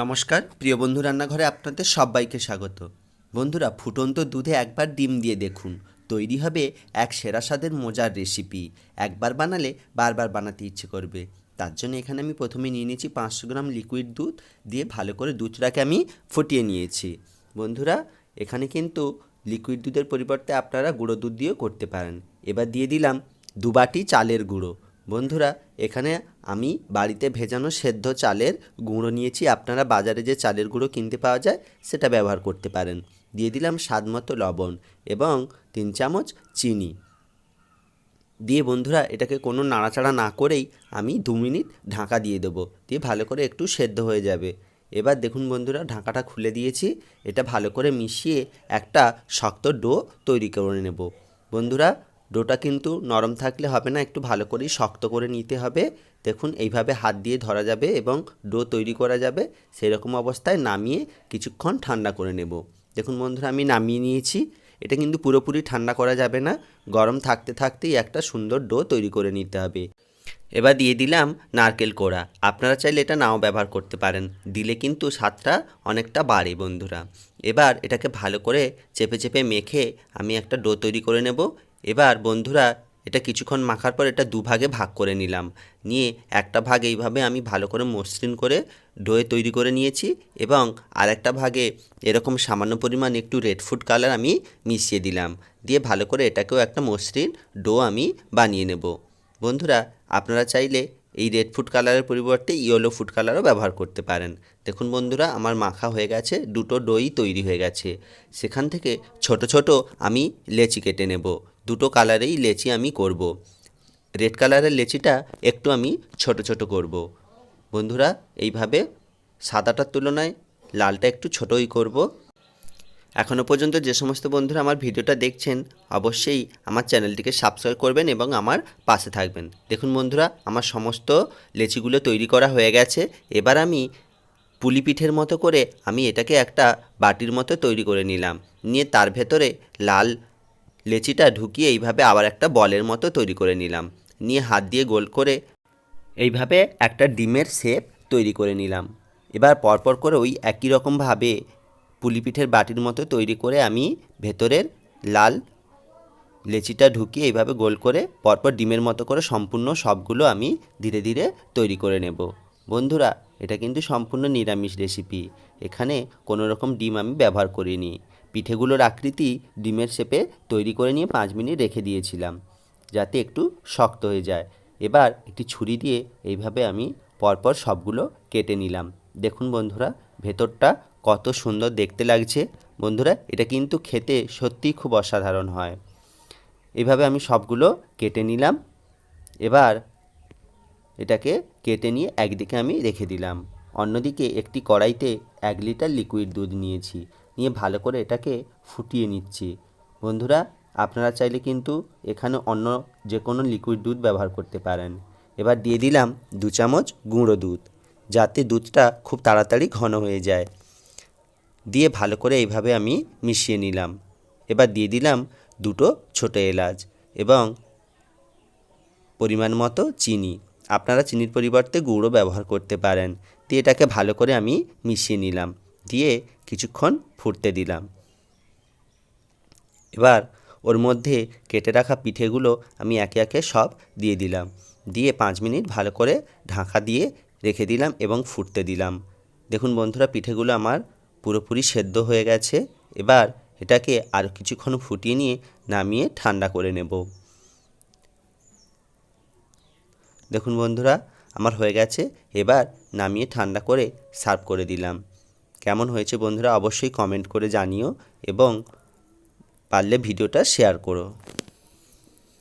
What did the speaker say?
নমস্কার, প্রিয় বন্ধু রান্নাঘরে আপনাদের সবাইকে স্বাগত। বন্ধুরা, ফুটন্ত দুধে একবার ডিম দিয়ে দেখুন। তৈরি হবে এক সেরা স্বাদের মজার রেসিপি। একবার বানালে বারবার বানাতে ইচ্ছে করবে। তার জন্য এখানে আমি প্রথমে নিয়ে নিয়েছি পাঁচশো গ্রাম লিকুইড দুধ দিয়ে ভালো করে দুধটাকে আমি ফুটিয়ে নিয়েছি। বন্ধুরা, এখানে কিন্তু লিকুইড দুধের পরিবর্তে আপনারা গুঁড়ো দুধ দিয়েও করতে পারেন। এবার দিয়ে দিলাম দু বাটি চালের গুঁড়ো। বন্ধুরা, এখানে আমি বাড়িতে ভেজানো সেদ্ধ চালের গুঁড়ো নিয়েছি। আপনারা বাজারে যে চালের গুঁড়ো কিনতে পাওয়া যায়, সেটা ব্যবহার করতে পারেন। দিয়ে দিলাম স্বাদ মতো লবণ এবং তিন চামচ চিনি। দিয়ে বন্ধুরা, এটাকে কোনো নাড়াচাড়া না করেই আমি দু মিনিট ঢাকা দিয়ে দেবো। দিয়ে ভালো করে একটু সেদ্ধ হয়ে যাবে। এবার দেখুন বন্ধুরা, ঢাকাটা খুলে দিয়েছি। এটা ভালো করে মিশিয়ে একটা শক্ত ডো তৈরি করে নেব। বন্ধুরা, ডোটা কিন্তু নরম থাকলে হবে না, একটু ভালো করেই শক্ত করে নিতে হবে। দেখুন, এইভাবে হাত দিয়ে ধরা যাবে এবং ডো তৈরি করা যাবে সেই রকম অবস্থায় নামিয়ে কিছুক্ষণ ঠান্ডা করে নেব। দেখুন বন্ধুরা, আমি নামিয়ে নিয়েছি। এটা কিন্তু পুরোপুরি ঠান্ডা করা যাবে না, গরম থাকতে থাকতেই একটা সুন্দর ডো তৈরি করে নিতে হবে। এবার দিয়ে দিলাম নারকেল কোড়া। আপনারা চাইলে এটা নাও ব্যবহার করতে পারেন, দিলে কিন্তু স্বাদটা অনেকটা বাড়ে বন্ধুরা। এবার এটাকে ভালো করে চেপে চেপে মেখে আমি একটা ডো তৈরি করে নেব। এবার বন্ধুরা এটা কিছুক্ষণ মাখার পর এটা দুভাগে ভাগ করে নিলাম। নিয়ে একটা ভাগ এইভাবে আমি ভালো করে মসৃণ করে ডোয়ে তৈরি করে নিয়েছি এবং আরেকটা ভাগে এরকম সামান্য পরিমাণ একটু রেড ফুড কালার আমি মিশিয়ে দিলাম। দিয়ে ভালো করে এটাকেও একটা মসৃণ ডো আমি বানিয়ে নেব। বন্ধুরা, আপনারা চাইলে এই রেড ফুড কালারের পরিবর্তে ইয়েলো ফুড কালারও ব্যবহার করতে পারেন। দেখুন বন্ধুরা, আমার মাখা হয়ে গেছে, দুটো দই তৈরি হয়ে গেছে। সেখান থেকে ছোট ছোট আমি লেচি কেটে নেব। দুটো কালারেই লেচি আমি করব। রেড কালারের লেচিটা একটু আমি ছোট ছোট করব। বন্ধুরা, এইভাবে সাদাটার তুলনায় লালটা একটু ছোটই করব। এখনও পর্যন্ত যে সমস্ত বন্ধুরা আমার ভিডিওটা দেখছেন, অবশ্যই আমার চ্যানেলটিকে সাবস্ক্রাইব করবেন এবং আমার পাশে থাকবেন দেখুন বন্ধুরা, আমার সমস্ত লেচিগুলো তৈরি করা হয়ে গেছে এবার আমি পুলি পিঠের মতো করে আমি এটাকে একটা বাটির মতো তৈরি করে নিলাম নিয়ে তার ভেতরে লাল লেচিটা ঢুকিয়ে এইভাবে আবার একটা বলের মতো তৈরি করে নিলাম। নিয়ে হাত দিয়ে গোল করে এইভাবে একটা ডিমের শেপ তৈরি করে নিলাম। এবার পরপর করে ওই একই রকমভাবে পুলিপিঠের বাটির মতো তৈরি করে আমি ভেতরের লাল লেচিটা ঢুকিয়ে এইভাবে গোল করে পরপর ডিমের মতো করে সম্পূর্ণ সবগুলো আমি ধীরে ধীরে তৈরি করে নেব। বন্ধুরা, এটা কিন্তু সম্পূর্ণ নিরামিষ রেসিপি। এখানে কোনো রকম ডিম আমি ব্যবহার করিনি। পিঠেগুলোর আকৃতি ডিমের শেপে তৈরি করে নিয়ে পাঁচ মিনিট রেখে দিয়েছিলাম, যাতে একটু শক্ত হয়ে যায়। এবার একটি ছুরি দিয়ে এইভাবে আমি পরপর সবগুলো কেটে নিলাম। দেখুন বন্ধুরা, ভেতরটা কত সুন্দর দেখতে লাগছে। বন্ধুরা, এটা কিন্তু খেতে সত্যিই খুব অসাধারণ হয়। এভাবে আমি সবগুলো কেটে নিলাম। এবার এটাকে কেটে নিয়ে একদিকে আমি রেখে দিলাম। অন্যদিকে একটি কড়াইতে এক লিটার লিকুইড দুধ নিয়েছি, নিয়ে ভালো করে এটাকে ফুটিয়ে নিচ্ছি। বন্ধুরা, আপনারা চাইলে কিন্তু এখানে অন্য যে কোনো লিকুইড দুধ ব্যবহার করতে পারেন। এবার দিয়ে দিলাম দু চামচ গুঁড়ো দুধ, যাতে দুধটা খুব তাড়াতাড়ি ঘন হয়ে যায়। দিয়ে ভালো করে এইভাবে আমি মিশিয়ে নিলাম। এবার দিয়ে দিলাম দুটো ছোটো এলাচ এবং পরিমাণ মতো চিনি। আপনারা চিনির পরিবর্তে গুঁড়ো ব্যবহার করতে পারেন। দিয়ে এটাকে ভালো করে আমি মিশিয়ে নিলাম। দিয়ে কিছুক্ষণ ফুটতে দিলাম। এবার ওর মধ্যে কেটে রাখা পিঠেগুলো আমি একে একে সব দিয়ে দিলাম। দিয়ে পাঁচ মিনিট ভালো করে ঢাকা দিয়ে রেখে দিলাম এবং ফুটতে দিলাম। দেখুন বন্ধুরা, পিঠেগুলো আমার পুরোপুরি সেদ্ধ হয়ে গেছে। এবার এটাকে আর কিছুক্ষণ ফুটিয়ে নিয়ে নামিয়ে ঠান্ডা করে নেব। দেখুন বন্ধুরা, আমার হয়ে গেছে। এবার নামিয়ে ঠান্ডা করে সার্ভ করে দিলাম। কেমন হয়েছে বন্ধুরা, অবশ্যই কমেন্ট করে জানিও এবং পারলে ভিডিওটা শেয়ার করো।